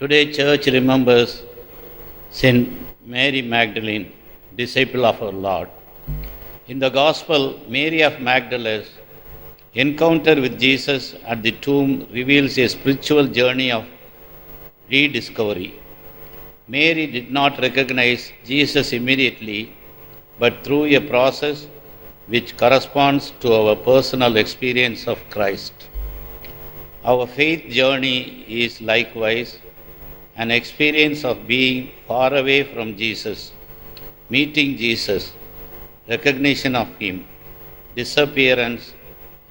Today, church remembers Saint Mary Magdalene, disciple of our Lord. In the Gospel, Mary of Magdalene encounter with Jesus at the tomb reveals a spiritual journey of rediscovery. Mary did not recognize Jesus immediately, but through a process which corresponds to our personal experience of Christ. Our faith journey is likewise an experience of being far away from Jesus, meeting Jesus, recognition of Him, disappearance,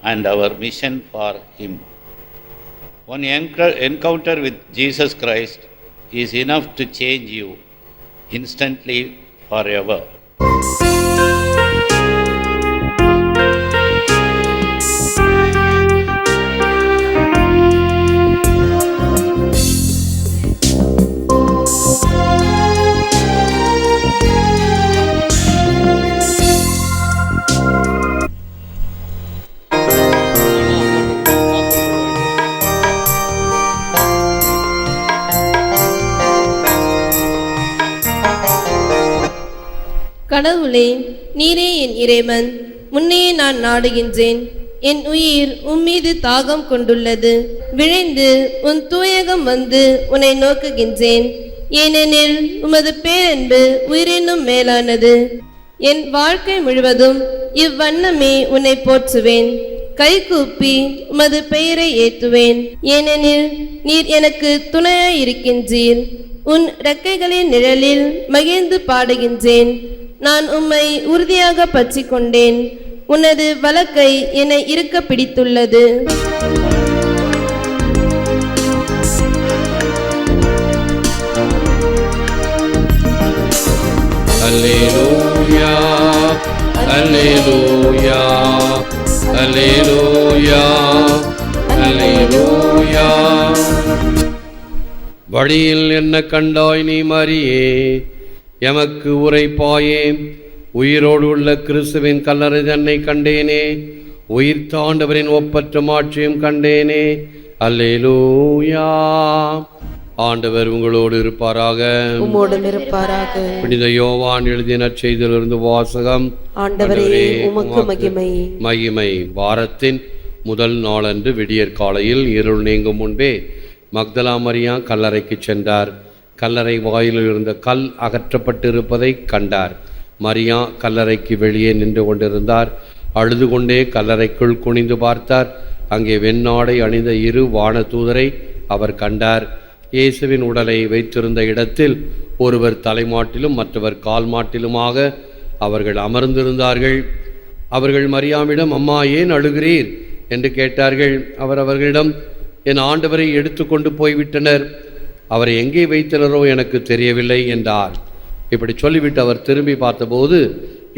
and our mission for Him. One encounter with Jesus Christ is enough to change you instantly forever. கடவுளே நீரே என் இறைவன். முன்னே நான் நாடுகின்றேன். என் உயிர் உம்மீது தாகம் கொண்டுள்ளது. விழைந்து உன் தூயகம் வந்து உன்னை நோக்குகின்றேன். ஏனெனில் உமது பேரன்பு உயிரினும் மேலானது. என் வாழ்க்கை முழுவதும் இவ்வண்ணமே உன்னை போற்றுவேன். கைகூப்பி உமது பெயரை ஏற்றுவேன். ஏனெனில் நீர் எனக்கு துணையாயிருக்கின்றீர். உன் ரெக்கைகளின் நிழலில் மகிழ்ந்து பாடுகின்றேன். நான் உம்மை உறுதியாக பற்றிக் கொண்டேன் உனது வழக்கை என்னை இருக்க பிடித்துள்ளது. Alleluia, Alleluia, Alleluia, Alleluia. வழியில் என்ன கண்டாய் நீ மரியே? எமக்கு உரைப்பாயே. உயிரோடு உள்ள கிறிஸ்துவின் கல்லறை தன்னை கண்டேனே. உயிர் தாண்டவரின் ஒப்பற்ற மாட்சியும் கண்டேனே. அல்லேலூயா. ஆண்டவர் உங்களோடு இருப்பாராக. உம்மோடும் இருப்பாராக. புனித யோவான் எழுதிய நற்செய்தியிலிருந்து வாசகம். ஆண்டவரே உமக்கு மகிமை. மகிமை. வாரத்தின் முதல் நாளன்று விடியற் காலையில் இருள் நீங்கும் முன்பே மக்தலா மரியா கல்லறைக்கு சென்றார். கல்லறை வாயிலில் இருந்த கல் அகற்றப்பட்டிருப்பதை கண்டார். மரியா கல்லறைக்கு வெளியே நின்று கொண்டிருந்தார். அழுது கொண்டே கல்லறைக்குள் குனிந்து பார்த்தார். அங்கே வெண்ணாடை அணிந்த இரு வானதூதரை அவர் கண்டார். இயேசுவின் உடலை வைத்திருந்த இடத்தில் ஒருவர் தலைமாட்டிலும் மற்றவர் கால் மாட்டிலுமாக அவர்கள் அமர்ந்திருந்தார்கள். அவர்கள் மரியாமிடம் அம்மா ஏன் அழுகிறீர்? என்று கேட்டார்கள். அவர் அவர்களிடம் என் ஆண்டவரை எடுத்துக்கொண்டு போய்விட்டனர். அவரை எங்கே வைத்தனரோ எனக்கு தெரியவில்லை என்றார். இப்படி சொல்லிவிட்டு அவர் திரும்பி பார்த்தபோது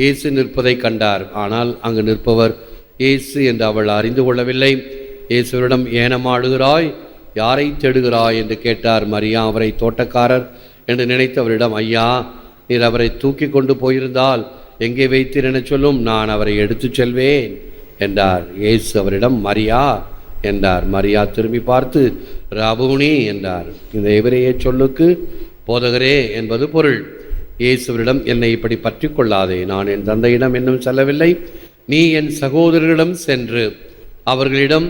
இயேசு நிற்பதை கண்டார். ஆனால் அங்கு நிற்பவர் இயேசு என்று அவள் அறிந்து கொள்ளவில்லை. இயேசுவிடம் ஏனமாடுகிறாய் யாரை தேடுகிறாய்? என்று கேட்டார். மரியா அவரை தோட்டக்காரர் என்று நினைத்து அவரிடம் ஐயா நீர் அவரை தூக்கி கொண்டு போயிருந்தால் எங்கே வைத்தீர் என சொல்லும். நான் அவரை எடுத்துச் செல்வேன் என்றார். இயேசு அவரிடம் மரியா என்றார். மரியா திரும்பி பார்த்து ராபுனி என்றார். இந்த எவரைய சொல்லுக்கு போதகரே என்பது பொருள். இயேசுவரிடம் என்னை இப்படி பற்றி கொள்ளாதே நான் என் தந்தையிடம் இன்னும் செல்லவில்லை. நீ என் சகோதரர்களிடம் சென்று அவர்களிடம்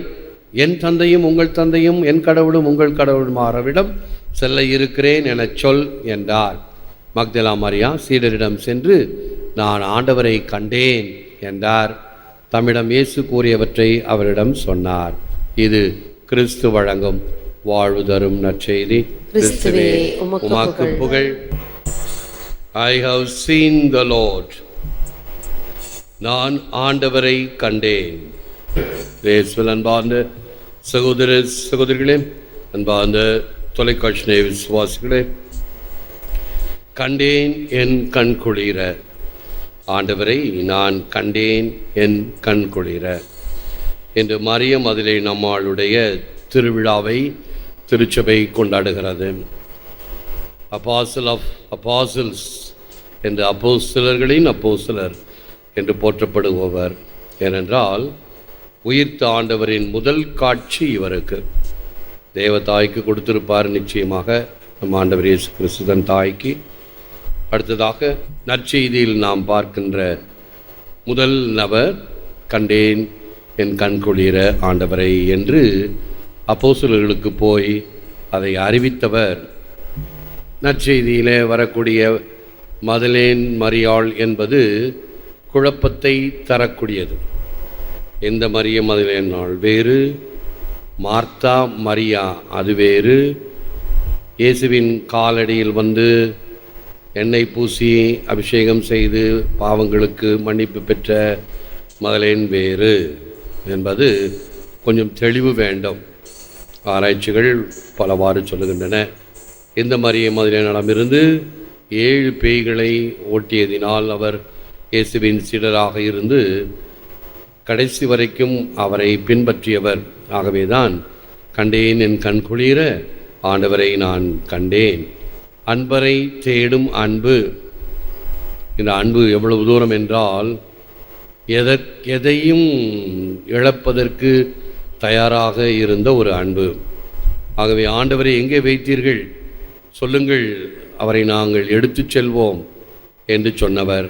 என் தந்தையும் உங்கள் தந்தையும் என் கடவுளும் உங்கள் கடவுளுமாரவிடம் செல்ல இருக்கிறேன் எனச் சொல் என்றார். மக்தலா மரியா சீடரிடம் சென்று நான் ஆண்டவரை கண்டேன் என்றார். தம்மிடம் இயேசு கூறியவற்றை அவரிடம் சொன்னார். இது கிறிஸ்து வழங்கும் வாழ்வு தரும் நற்செய்தி. கிறிஸ்துவே, உமக்கு புகழ். I have seen the Lord நான் ஆண்டவரை கண்டேன். இயேசுவில் அன்பார்ந்த சகோதர சகோதரிகளே அன்பார்ந்த தொலைக்காட்சி விசுவாசிகளே கண்டேன் என் கண் குளிர. ஆண்டவரை நான் கண்டேன் என் கண் குளிர. என்று மரியம் அதிலே நம்மாளுடைய திருவிழாவை திருச்சபை கொண்டாடுகிறது. அப்பாசல் ஆஃப் அப்பாசல்ஸ் என்று அப்போ சிலர்களின் அப்போ சிலர் என்று போற்றப்படுபவர். ஏனென்றால் உயிர் தண்டவரின் முதல் காட்சி இவருக்கு. தேவதாய்க்கு கொடுத்திருப்பார் நிச்சயமாக நம் ஆண்டவர் இயேசு கிறிஸ்துதன் தாய்க்கு. அடுத்ததாக நற்செய்தியில் நாம் பார்க்கின்ற முதல் நபர் கண்டேன் என் கண் குளிர ஆண்டவரை என்று அப்போஸ்தலர்களுக்கு போய் அதை அறிவித்தவர். நற்செய்தியிலே வரக்கூடிய மதலேன் மரியாள் என்பது குழப்பத்தை தரக்கூடியது. எந்த மரிய மதலேன் நாள் வேறு? மார்த்தா மரியா அது வேறு. இயேசுவின் காலடியில் வந்து எண்ணெய் பூசி அபிஷேகம் செய்து பாவங்களுக்கு மன்னிப்பு பெற்ற மதலேன் வேறு. என்பது கொஞ்சம் தெளிவு வேண்டும். ஆராய்ச்சிகள் பலவாறு சொல்லுகின்றன. இந்த மரிய மதிலினிடமிருந்து ஏழு பேய்களை ஓட்டியதினால் அவர் இயேசுவின் சீடராக இருந்து கடைசி வரைக்கும் அவரை பின்பற்றியவர். ஆகவேதான் கண்டேன் என் கண் குளிர ஆண்டவரை நான் கண்டேன். அன்பரை தேடும் அன்பு. இந்த அன்பு எவ்வளவு தூரம் என்றால் எத எதையும் இழப்பதற்கு தயாராக இருந்த ஒரு அன்பு. ஆகவே ஆண்டவரை எங்கே வைத்தீர்கள்? சொல்லுங்கள் அவரை நாங்கள் எடுத்துச் செல்வோம் என்று சொன்னவர்.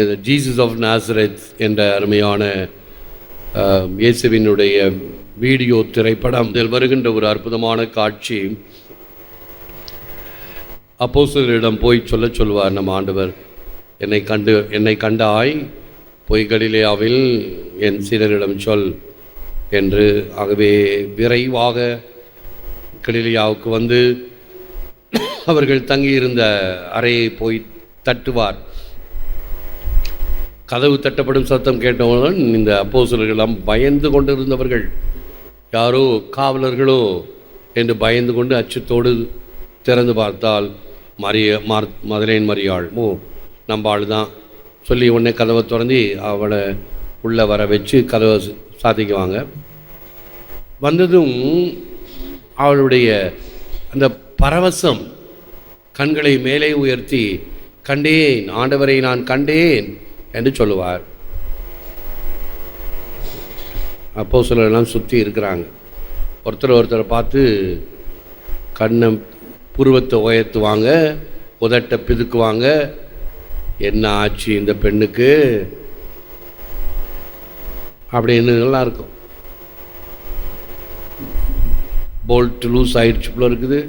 இது ஜீசஸ் ஆஃப் நாசரத் என்ற அருமையான இயேசுவினுடைய வீடியோ திரைப்படம். இதில் வருகின்ற ஒரு அற்புதமான காட்சி. அப்போஸ்தலரிடம் போய் சொல்ல சொல்வார் நம் ஆண்டவர். என்னை கண்டு என்னை கண்டாய் பொய்களிலேயாவில் என் சீடரிடம் சொல் என்று ஆகவே விரைவாக கலிலியாவுக்கு வந்து அவர்கள் தங்கியிருந்த அறையை போய் தட்டுவார். கதவு தட்டப்படும் சத்தம் கேட்டவுடன் இந்த அப்போசலர்களெல்லாம் பயந்து கொண்டிருந்தவர்கள். யாரோ காவலர்களோ என்று பயந்து கொண்டு அச்சத்தோடு திறந்து பார்த்தால் மரிய மார் மதுரையின் மரியாள் ஓ நம்ம ஆள் தான் சொல்லி உடனே கதவை திறந்து அவளை உள்ளே வர வச்சு கதவை சாத்திக்குவாங்க. வந்ததும் அவளுடைய அந்த பரவசம் கண்களை மேலே உயர்த்தி கண்டேன் ஆண்டவரை நான் கண்டேன் என்று சொல்லுவார். அப்போ சிலர்லாம் சுற்றி இருக்கிறாங்க. ஒருத்தர் ஒருத்தரை பார்த்து கண்ணை புருவத்தை உயர்த்துவாங்க உதட்டை பிதுக்குவாங்க என்ன ஆச்சு இந்த பெண்ணுக்கு? அப்படின்னு நல்லா இருக்கும் போல்ட் லூஸ் ஆயிடுச்சு போல இருக்குது.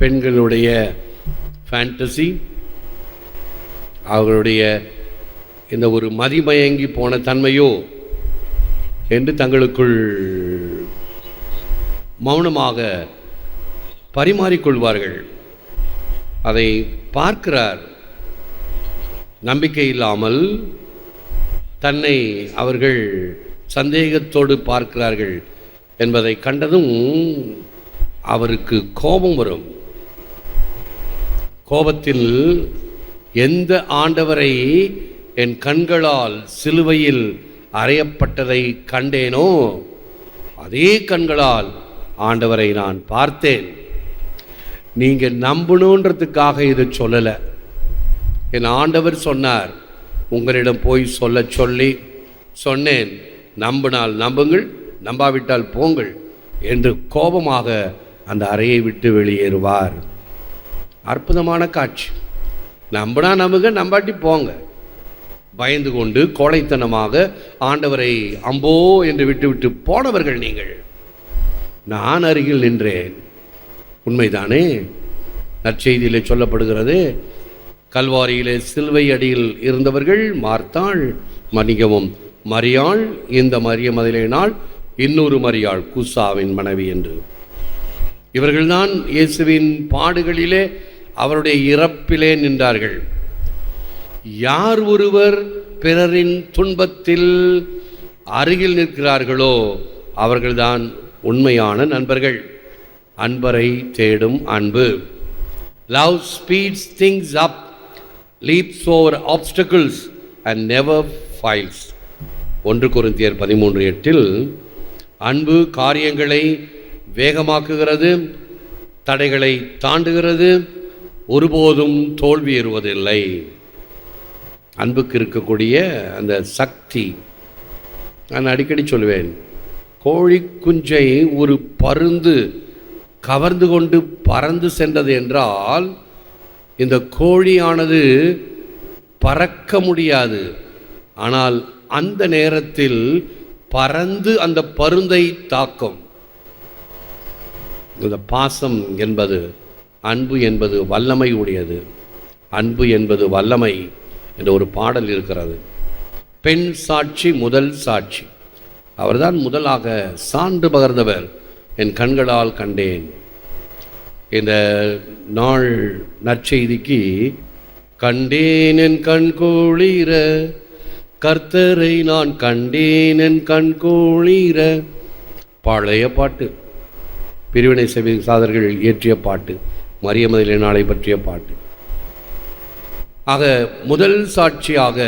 பெண்களுடைய ஃபேண்டசி அவர்களுடைய இந்த ஒரு மதிமயங்கி போன தன்மையோ என்று தங்களுக்குள் மௌனமாக பரிமாறிக்கொள்வார்கள். அதை பார்க்கிறார். நம்பிக்கை இல்லாமல் தன்னை அவர்கள் சந்தேகத்தோடு பார்க்கிறார்கள் என்பதை கண்டதும் அவருக்கு கோபம் வரும். கோபத்தில் எந்த ஆண்டவரை என் கண்களால் சிலுவையில் அறையப்பட்டதை கண்டேனோ? அதே கண்களால் ஆண்டவரை நான் பார்த்தேன். நீங்கள் நம்பணுன்றதுக்காக இதை சொல்லலை. என் ஆண்டவர் சொன்னார் உங்களிடம் போய் சொல்ல சொல்லி சொன்னேன். நம்பினால் நம்புங்கள் நம்பாவிட்டால் போங்கள் என்று கோபமாக அந்த அறையை விட்டு வெளியேறுவார். அற்புதமான காட்சி. நம்பினா நம்புங்க நம்பாட்டி போங்க. பயந்து கொண்டு கோழைத்தனமாக ஆண்டவரை அம்போ என்று விட்டுவிட்டு போனவர்கள் நீங்கள். நான் அருகில் நின்றேன். உண்மைதானே? நற்செய்தியிலே சொல்லப்படுகிறது கல்வாரியிலே சிலுவை அடியில் இருந்தவர்கள் மார்த்தாள் மன்னிக்கவும் மரியாள் இந்த மரிய மதிலினால் இன்னொரு மரியாள் குசாவின் மனைவி என்று. இவர்கள்தான் இயேசுவின் பாடுகளிலே அவருடைய இறப்பிலே நின்றார்கள். யார் ஒருவர் பிறரின் துன்பத்தில் அருகில் நிற்கிறார்களோ அவர்கள்தான் உண்மையான நண்பர்கள். அன்பரை தேடும் அன்பு. Love speeds things up leaps over obstacles and never fails ஒன்று கொரிந்தியர் பதிமூன்று எட்டில் அன்பு காரியங்களை வேகமாக்குகிறது தடைகளை தாண்டுகிறது ஒருபோதும் தோல்வியேறுவதில்லை அன்புக்கு இருக்கக்கூடிய அந்த சக்தி நான் அடிக்கடி சொல்லுவேன் கோழி குஞ்சை ஒரு பருந்து கவர்ந்து கொண்டு பறந்து சென்றது என்றால் இந்த கோழியானது பறக்க முடியாது. ஆனால் அந்த நேரத்தில் பறந்து அந்த பருந்தை தாக்கும். இந்த பாசம் என்பது அன்பு என்பது வல்லமை உடையது. அன்பு என்பது வல்லமை என்ற ஒரு பாடல் இருக்கிறது. பெண் சாட்சி முதல் சாட்சி. அவர்தான் முதலாக சான்று பகர்ந்தவர். என் கண்களால் கண்டேன். இந்த நாள் நற்செய்திக்கு கண்டேன் என் கண் கர்த்தரை நான் கண்டேன் என் கண் பழைய பாட்டு. பிரிவினை சபை சாதர்கள் இயற்றிய பாட்டு. மரியமதிலே நாளை பற்றிய பாட்டு. ஆக முதல் சாட்சியாக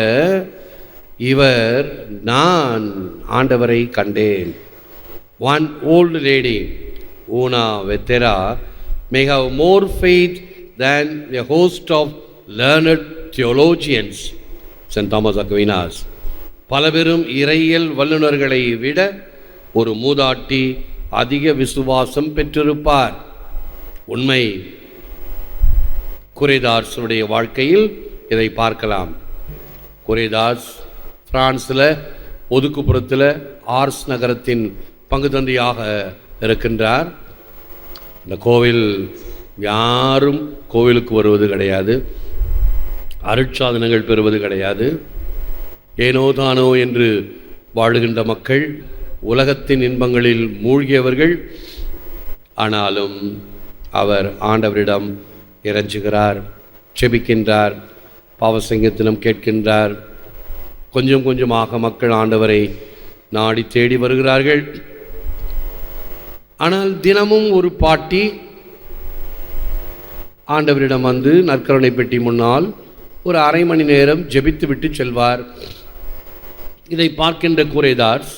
இவர் நான் ஆண்டவரை கண்டேன். ஒன் ஓல்டு லேடி ஊனா வெத்தெரா may have more faith than a host of learned theologians Saint Thomas Aquinas பல பெரும் இறையியல் வல்லுநர்களை விட ஒரு மூதாட்டி அதிக விசுவாசம் பெற்றிருப்பார். உண்மை குரேதார்ஸுடைய வாழ்க்கையில் இதை பார்க்கலாம். குறைதாஸ் பிரான்ஸில் ஒதுக்குப்புறத்தில் ஆர்ஸ் நகரத்தின் பங்கு தந்தையாக இருக்கின்றார். இந்த கோவில் யாரும் கோவிலுக்கு வருவது கிடையாது. அருட்சாதனங்கள் பெறுவது கிடையாது. ஏனோ தானோ என்று வாழுகின்ற மக்கள் உலகத்தின் இன்பங்களில் மூழ்கியவர்கள். ஆனாலும் அவர் ஆண்டவரிடம் இறைஞ்சுகிறார் செபிக்கின்றார் பாவசங்கத்தினம் கேட்கின்றார். கொஞ்சம் கொஞ்சமாக மக்கள் ஆண்டவரை நாடி தேடி வருகிறார்கள். ஆனால் தினமும் ஒரு பாட்டி ஆண்டவரிடம் வந்து நற்கருணை பெட்டி முன்னால் ஒரு அரை மணி நேரம் ஜெபித்து விட்டு செல்வார். இதை பார்க்கின்ற கூரைதாஸ்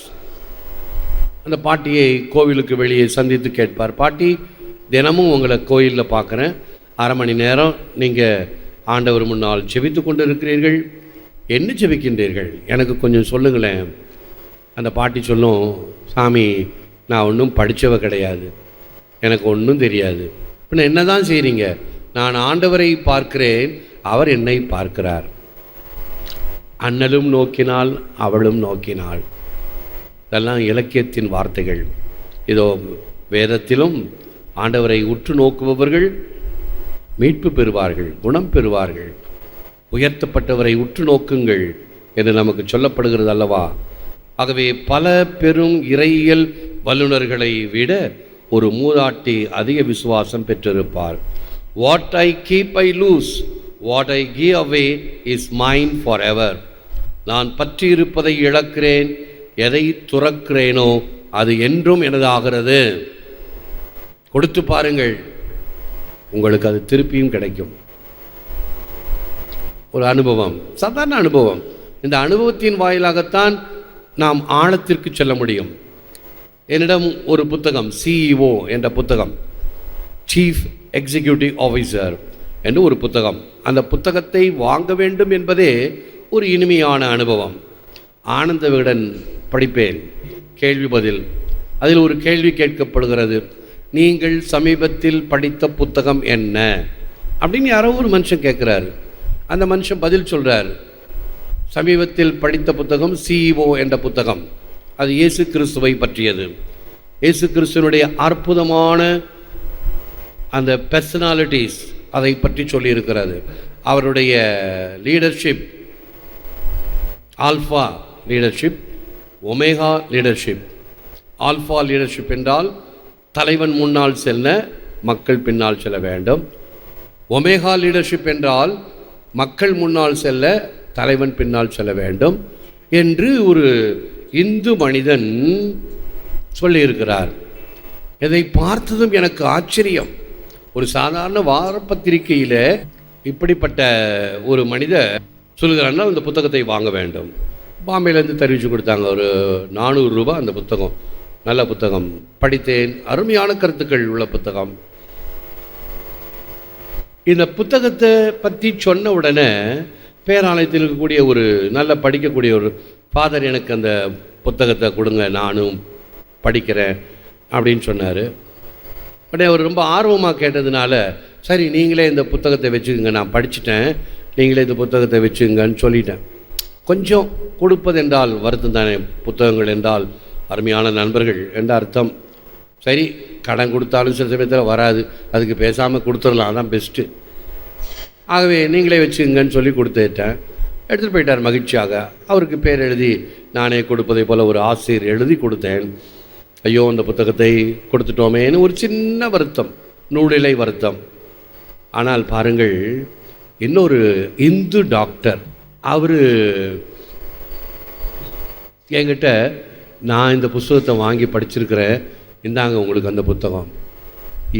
அந்த பாட்டியை கோவிலுக்கு வெளியே சந்தித்து கேட்பார் பாட்டி தினமும் உங்களை கோயிலில் பார்க்குறேன். அரை மணி நேரம் நீங்கள் ஆண்டவர் முன்னால் ஜெபித்து கொண்டு இருக்கிறீர்கள் என்ன ஜெபிக்கின்றீர்கள்? எனக்கு கொஞ்சம் சொல்லுங்களேன். அந்த பாட்டி சொல்லும் சாமி நான் ஒன்றும் படித்தவ கிடையாது. எனக்கு ஒன்றும் தெரியாது. பின்ன என்ன தான் செய்கிறீங்க நான் ஆண்டவரை பார்க்கிறேன் அவர் என்னை பார்க்கிறார். அண்ணலும் நோக்கினாள் அவளும் நோக்கினாள். இதெல்லாம் இலக்கியத்தின் வார்த்தைகள். இதோ வேதத்திலும் ஆண்டவரை உற்று நோக்குபவர்கள் மீட்பு பெறுவார்கள் குணம் பெறுவார்கள். உயர்த்தப்பட்டவரை உற்று நோக்குங்கள் என்று நமக்கு சொல்லப்படுகிறது அல்லவா ஆகவே பல பெரும் இறையியல் வல்லுநர்களை விட ஒரு மூதாட்டி அதிக விசுவாசம் பெற்றிருப்பார். What I keep I lose what I give away is mine for ever நான் பற்றியிருப்பதை இழக்கிறேன். எதை துறக்கிறேனோ அது என்றும் எனதாகிறது. கொடுத்து பாருங்கள். உங்களுக்கு அது திருப்பியும் கிடைக்கும். ஒரு அனுபவம். சாதாரண அனுபவம். இந்த அனுபவத்தின் வாயிலாகத்தான் நாம் ஆழத்திற்கு செல்ல முடியும். என்னிடம் ஒரு புத்தகம் சிஇஓ என்ற புத்தகம் சீஃப் எக்ஸிக்யூட்டிவ் ஆஃபீஸர் என்று ஒரு புத்தகம். அந்த புத்தகத்தை வாங்க வேண்டும் என்பதே ஒரு இனிமையான அனுபவம். ஆனந்த விகடன் படிப்பேன். கேள்வி பதில். அதில் ஒரு கேள்வி கேட்கப்படுகிறது. நீங்கள் சமீபத்தில் படித்த புத்தகம் என்ன? அப்படின்னு யாரோ ஒரு மனுஷன் கேட்குறாரு. அந்த மனுஷன் பதில் சொல்கிறார் சமீபத்தில் படித்த புத்தகம் சிஇஓ என்ற புத்தகம். அது இயேசு கிறிஸ்துவை பற்றியது. இயேசு கிறிஸ்துவனுடைய அற்புதமான அந்த பர்சனாலிட்டிஸ் அதை பற்றி சொல்லியிருக்கிறது. அவருடைய leadership alpha leadership omega leadership alpha leadership என்றால் தலைவன் முன்னால் செல்ல மக்கள் பின்னால் செல்ல வேண்டும். ஒமேகா லீடர்ஷிப் என்றால் மக்கள் முன்னால் செல்ல தலைவன் பின்னால் செல்ல வேண்டும். என்று ஒரு இந்து மனிதன் சொல்லியிருக்கிறார். இதை பார்த்ததும் எனக்கு ஆச்சரியம். ஒரு சாதாரண வாரப்பத்திரிகையில் இப்படிப்பட்ட ஒரு மனிதர் சொல்லுகிறான்னா அந்த புத்தகத்தை வாங்க வேண்டும். பாம்பேலேருந்து தெரிவித்து கொடுத்தாங்க. ஒரு நானூறு ரூபா அந்த புத்தகம். நல்ல புத்தகம். படித்தேன். அருமையான கருத்துக்கள் உள்ள புத்தகம். இந்த புத்தகத்தை பற்றி சொன்ன உடனே பேராலயத்தில் இருக்கக்கூடிய ஒரு நல்ல படிக்கக்கூடிய ஒரு ஃபாதர் எனக்கு அந்த புத்தகத்தை கொடுங்க நானும் படிக்கிறேன் அப்படின்னு சொன்னார். உடனே அவர் ரொம்ப ஆர்வமாக கேட்டதுனால சரி நீங்களே இந்த புத்தகத்தை வச்சுக்கோங்க நான் படிச்சிட்டேன். நீங்களே இந்த புத்தகத்தை வச்சுக்கோங்கன்னு சொல்லிட்டேன். கொஞ்சம் கொடுப்பதென்றால் வருத்தம் தானே புத்தகங்கள் என்றால் அருமையான நண்பர்கள் என்ற அர்த்தம். சரி கடன் கொடுத்தாலும் சில சமயத்தில் வராது. அதுக்கு பேசாமல் கொடுத்துடலாம் அதான் பெஸ்ட்டு ஆகவே நீங்களே வச்சுக்கங்கன்னு சொல்லி கொடுத்துட்டேன். எடுத்துகிட்டு போயிட்டார் மகிழ்ச்சியாக. அவருக்கு பேர் எழுதி நானே கொடுப்பதை போல் ஒரு ஆசிரியர் எழுதி கொடுத்தேன். ஐயோ அந்த புத்தகத்தை கொடுத்துட்டோமேன்னு ஒரு சின்ன வருத்தம் நூலிலை வருத்தம். ஆனால் பாருங்கள் இன்னொரு இந்து டாக்டர் அவர் என்கிட்ட நான் இந்த புஸ்தகத்தை வாங்கி படிச்சிருக்கிறேன் இந்தாங்க உங்களுக்கு அந்த புத்தகம்.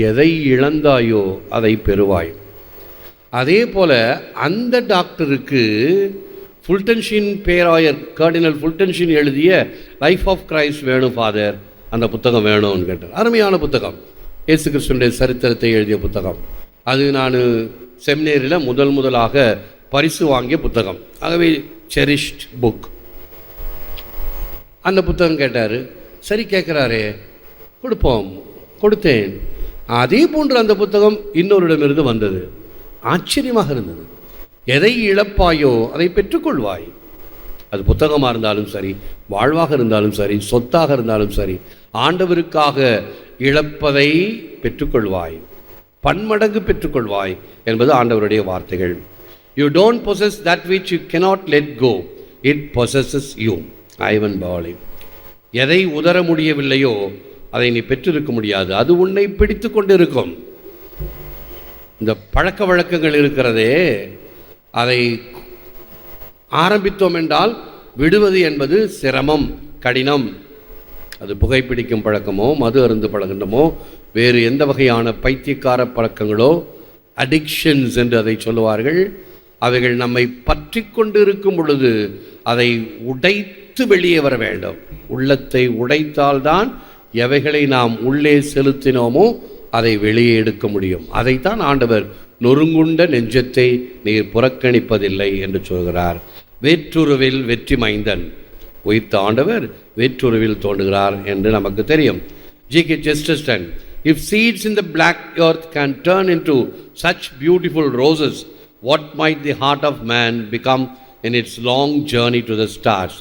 எதை இழந்தாயோ அதை பெறுவாய். அதே போல் அந்த டாக்டருக்கு ஃபுல்டன்ஷின் பேராயர் கர்டினல் ஃபுல்டன்ஷின் எழுதிய லைஃப் ஆஃப் கிரைஸ்ட் வேணும் ஃபாதர் அந்த புத்தகம் வேணும்னு கேட்டார். அருமையான புத்தகம். இயேசு கிருஷ்ணனுடைய சரித்திரத்தை எழுதிய புத்தகம். அது நான் செமினேரியில் முதல் முதலாக பரிசு வாங்கிய புத்தகம். ஆகவே செரிஷ்ட் புக் அந்த புத்தகம் கேட்டார். சரி கேட்குறாரே கொடுப்போம். கொடுத்தேன். அதே போன்று அந்த புத்தகம் இன்னொருடமிருந்து வந்தது. ஆச்சரியமாக இருந்தது. எதை இழப்பாயோ அதை பெற்றுக்கொள்வாய். அது புத்தகமாக இருந்தாலும் சரி வாழ்வாக இருந்தாலும் சரி சொத்தாக இருந்தாலும் சரி ஆண்டவருக்காக இழப்பதை பெற்றுக்கொள்வாய். பன்மடங்கு பெற்றுக்கொள்வாய் என்பது ஆண்டவருடைய வார்த்தைகள். You don't possess that which you cannot let go it possesses you Ivan Pauli. எதை உதர முடியவில்லையோ அதை நீ பெற்றிருக்க முடியாது. அது உன்னை பிடித்து கொண்டிருக்கும். இந்த பழக்க வழக்கங்கள் இருக்கிறதே அதை ஆரம்பித்தோம் என்றால் விடுவது என்பது சிரமம் கடினம். அது புகைப்பிடிக்கும் பழக்கமோ மது அருந்து பழகின்றமோ வேறு எந்த வகையான பைத்தியக்கார பழக்கங்களோ அடிக்ஷன்ஸ் என்று அதை சொல்லுவார்கள். அவைகள் நம்மை பற்றி கொண்டு இருக்கும் பொழுது அதை உடைத்து வெளியே வர வேண்டும். உள்ளத்தை உடைத்தால்தான் எவைகளை நாம் உள்ளே செலுத்தினோமோ அதை வெளியே எடுக்க முடியும். அதைத்தான் ஆண்டவர் நொறுங்குண்ட நெஞ்சத்தை நீர் புறக்கணிப்பதில்லை என்று சொல்கிறார். வேற்றுருவில் வெற்றி மைந்தன். உயிர்த்த ஆண்டவர் வேற்றுருவில் தோன்றுகிறார் என்று நமக்கு தெரியும். G K Chesterton if seeds in the black earth can turn into such beautiful roses what might the heart of man become in its long journey to the stars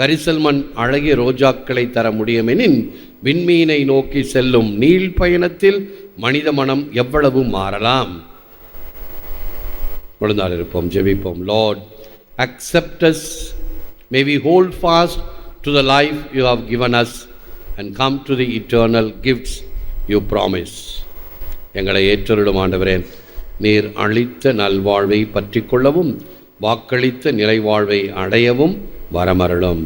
கரிசல்மன் அழகிய ரோஜாக்களை தர முடியுமெனின் விண்மீனை நோக்கி செல்லும் நீள் பயணத்தில் மனித மனம் எவ்வளவு மாறலாம்? விழுந்தால் இருப்போம் ஜெபிப்போம். Lord accept us may we hold fast to the life you have given us and come to the eternal gifts you promise எங்களை ஏற்றருடும் ஆண்டவரே நீர் அளித்த நல்வாழ்வை பற்றி கொள்ளவும் வாக்களித்த நிலைவாழ்வை அடையவும் வரமருளும்.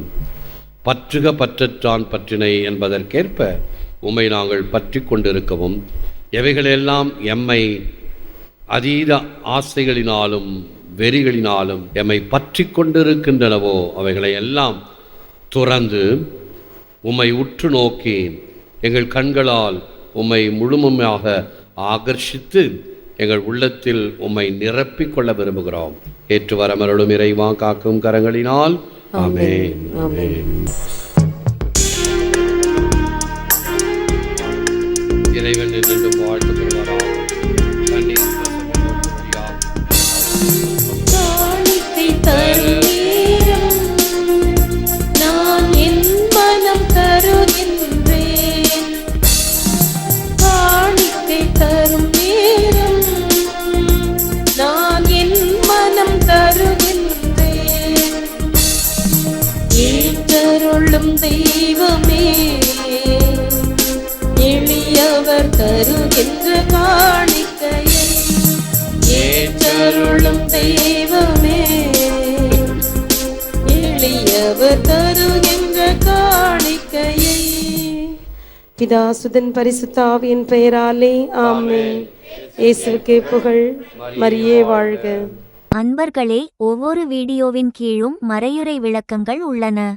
பற்றுக பற்றற்றான் பற்றினை என்பதற்கேற்ப உம்மை நாங்கள் பற்றி கொண்டிருக்கவும் எவைகளெல்லாம் எம்மை அதீத ஆசைகளினாலும் வெறிகளினாலும் எம்மை பற்றி கொண்டிருக்கின்றனவோ அவைகளை எல்லாம் துறந்து உம்மை உற்று நோக்கி எங்கள் கண்களால் உம்மை முழுமையாக ஆகர்ஷித்து எங்கள் உள்ளத்தில் உம்மை நிரப்பிக் கொள்ள விரும்புகிறோம். ஏற்று வரமருளும் இறைவா காக்கும் கரங்களினால் ஆமென் ஆமென். இறைவன் என்று வாழ்த்து ஏற்றருளும் தெய்வமே. எளியவர் தருகின்ற காணிக்கையை ஏற்றருளும் தெய்வமே. எளியவர் தருகின்ற காணிக்கையை. பிதாசுதன் பரிசுத்தாவியின் பெயராலே ஆமென். இயேசுவுக்கே புகழ் மரியே வாழ்க. அன்பர்களே ஒவ்வொரு வீடியோவின் கீழும் மறையுறை விளக்கங்கள் உள்ளன.